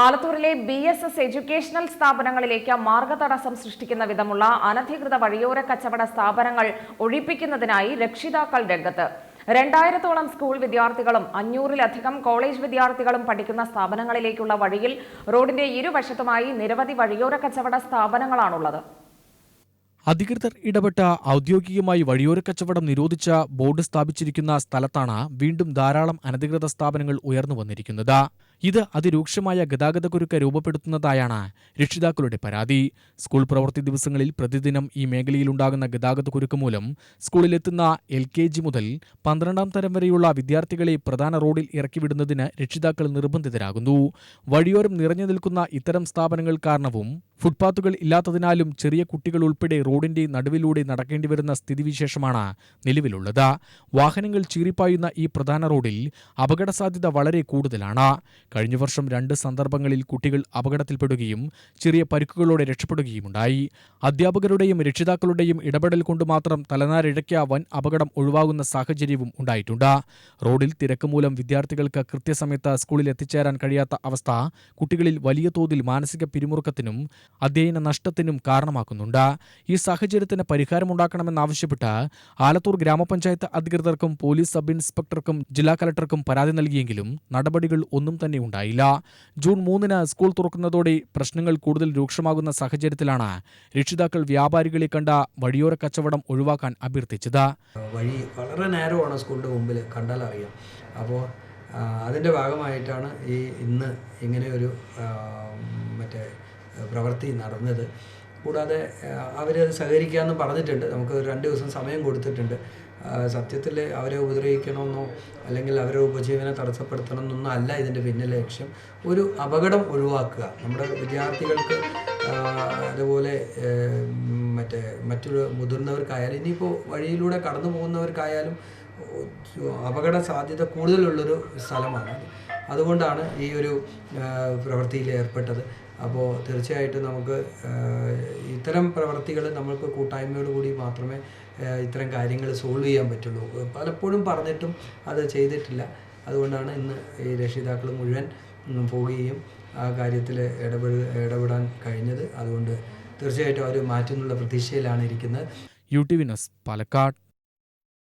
ആലത്തൂരിലെ B S S educational സ്ഥാപനങ്ങളിലേക്ക് മാർഗതടസ്സം സൃഷ്ടിക്കുന്ന വിധമുള്ള അനധികൃത വഴിയോര കച്ചവട സ്ഥാപനങ്ങൾ ഒഴിപ്പിക്കുന്നതിനായി രക്ഷിതാക്കൾ രംഗത്ത്. രണ്ടായിരത്തോളം സ്കൂൾ വിദ്യാർത്ഥികളും അഞ്ഞൂറിലധികം കോളേജ് വിദ്യാർത്ഥികളും പഠിക്കുന്ന സ്ഥാപനങ്ങളിലേക്കുള്ള വഴിയിൽ റോഡിന്റെ ഇരുവശത്തുമായി നിരവധി വഴിയോര കച്ചവട സ്ഥാപനങ്ങളാണുള്ളത്. അധികൃതർ ഇടപെട്ട ഔദ്യോഗികമായി വഴിയോര കച്ചവടം നിരോധിച്ച ബോർഡ് സ്ഥാപിച്ചിരിക്കുന്ന സ്ഥലത്താണ് വീണ്ടും ധാരാളം അനധികൃത സ്ഥാപനങ്ങൾ ഉയർന്നു വന്നിരിക്കുന്നത്. ഇത് അതിരൂക്ഷമായ ഗതാഗതക്കുരുക്ക് രൂപപ്പെടുത്തുന്നതായാണ് രക്ഷിതാക്കളുടെ പരാതി. സ്കൂൾ പ്രവൃത്തി ദിവസങ്ങളിൽ പ്രതിദിനം ഈ മേഖലയിലുണ്ടാകുന്ന ഗതാഗതക്കുരുക്ക് മൂലം സ്കൂളിലെത്തുന്ന എൽ കെ ജി മുതൽ പന്ത്രണ്ടാം തരം വരെയുള്ള വിദ്യാർത്ഥികളെ പ്രധാന റോഡിൽ ഇറക്കിവിടുന്നതിന് രക്ഷിതാക്കൾ നിർബന്ധിതരാകുന്നു. വഴിയോരം നിറഞ്ഞു നിൽക്കുന്ന ഇത്തരം സ്ഥാപനങ്ങൾ കാരണവും ഫുട്പാത്തുകൾ ഇല്ലാത്തതിനാലും ചെറിയ കുട്ടികൾ ഉൾപ്പെടെ റോഡിന്റെ നടുവിലൂടെ നടക്കേണ്ടി വരുന്ന സ്ഥിതിവിശേഷമാണ് നിലവിലുള്ളത്. വാഹനങ്ങൾ ചീറിപ്പായുന്ന ഈ പ്രധാന റോഡിൽ അപകട സാധ്യത വളരെ കൂടുതലാണ്. കഴിഞ്ഞ വർഷം രണ്ട് സന്ദർഭങ്ങളിൽ കുട്ടികൾ അപകടത്തിൽപ്പെടുകയും ചെറിയ പരിക്കുകളോടെ രക്ഷപ്പെടുകയുമുണ്ടായി. അധ്യാപകരുടെയും രക്ഷിതാക്കളുടെയും ഇടപെടൽ കൊണ്ട് മാത്രം തലനാരിഴയ്ക്ക വൻ അപകടം ഒഴിവാകുന്ന സാഹചര്യവും ഉണ്ടായിട്ടുണ്ട്. റോഡിൽ തിരക്ക് മൂലം വിദ്യാർത്ഥികൾക്ക് കൃത്യസമയത്ത് സ്കൂളിൽ എത്തിച്ചേരാൻ കഴിയാത്ത അവസ്ഥ കുട്ടികളിൽ വലിയ തോതിൽ മാനസിക പിരിമുറുക്കത്തിനും അധ്യയന നഷ്ടത്തിനും കാരണമാക്കുന്നുണ്ട്. ഈ സാഹചര്യത്തിന് പരിഹാരമുണ്ടാക്കണമെന്നാവശ്യപ്പെട്ട് ആലത്തൂർ ഗ്രാമപഞ്ചായത്ത് അധികൃതർക്കും പോലീസ് സബ് ഇൻസ്പെക്ടർക്കും ജില്ലാ കലക്ടർക്കും പരാതി നൽകിയെങ്കിലും നടപടികൾ ഒന്നും തന്നെ ഉണ്ടായില്ല ജൂൺ മൂന്നിന് സ്കൂൾ തുറക്കുന്നതോടെ പ്രശ്നങ്ങൾ കൂടുതൽ രൂക്ഷമാകുന്ന സാഹചര്യത്തിലാണ് രക്ഷിതാക്കൾ വ്യാപാരികളെ കണ്ട വഴിയോര കച്ചവടം ഒഴിവാക്കാൻ അഭ്യർത്ഥിച്ചത്. വഴി വളരെ നേരമാണ് സ്കൂളിന്റെ മുമ്പിൽ കണ്ടാൽ അറിയാം. അപ്പോൾ അതിന്റെ ഭാഗമായിട്ടാണ് ഈ ഇന്ന് ഇങ്ങനെ ഒരു മറ്റേ പ്രവൃത്തി നടന്നത്. കൂടാതെ അവരത് സഹകരിക്കാമെന്ന് പറഞ്ഞിട്ടുണ്ട്. നമുക്ക് രണ്ട് ദിവസം സമയം കൊടുത്തിട്ടുണ്ട്. സത്യത്തിൽ അവരെ ഉപദ്രവിക്കണമെന്നോ അല്ലെങ്കിൽ അവരുടെ ഉപജീവനം തടസ്സപ്പെടുത്തണമെന്നൊന്നും അല്ല ഇതിന്റെ പിന്നിലെ ലക്ഷ്യം. ഒരു അപകടം ഒഴിവാക്കുക. നമ്മുടെ വിദ്യാർത്ഥികൾക്ക് അതുപോലെ മറ്റേ മറ്റൊരു മുതിർന്നവർക്കായാലും ഇനിയിപ്പോൾ വഴിയിലൂടെ കടന്നു പോകുന്നവർക്കായാലും അപകട സാധ്യത കൂടുതലുള്ളൊരു സ്ഥലമാണ് അതുകൊണ്ടാണ് ഈ ഒരു പ്രവൃത്തിയിൽ ഏർപ്പെട്ടത്. അപ്പോൾ തീർച്ചയായിട്ടും നമുക്ക് ഇത്തരം പ്രവൃത്തികൾ നമ്മൾക്ക് കൂട്ടായ്മയോടുകൂടി മാത്രമേ ഇത്തരം കാര്യങ്ങൾ സോൾവ് ചെയ്യാൻ പറ്റുള്ളൂ. പലപ്പോഴും പറഞ്ഞിട്ടും അത് ചെയ്തിട്ടില്ല. അതുകൊണ്ടാണ് ഇന്ന് ഈ രക്ഷിതാക്കൾ മുഴുവൻ പോവുകയും ആ കാര്യത്തിൽ ഇടപെട ഇടപെടാൻ കഴിഞ്ഞത്. അതുകൊണ്ട് തീർച്ചയായിട്ടും അവർ മാറ്റുന്നുള്ള പ്രതീക്ഷയിലാണ് ഇരിക്കുന്നത്. U T Vinas Palakkad.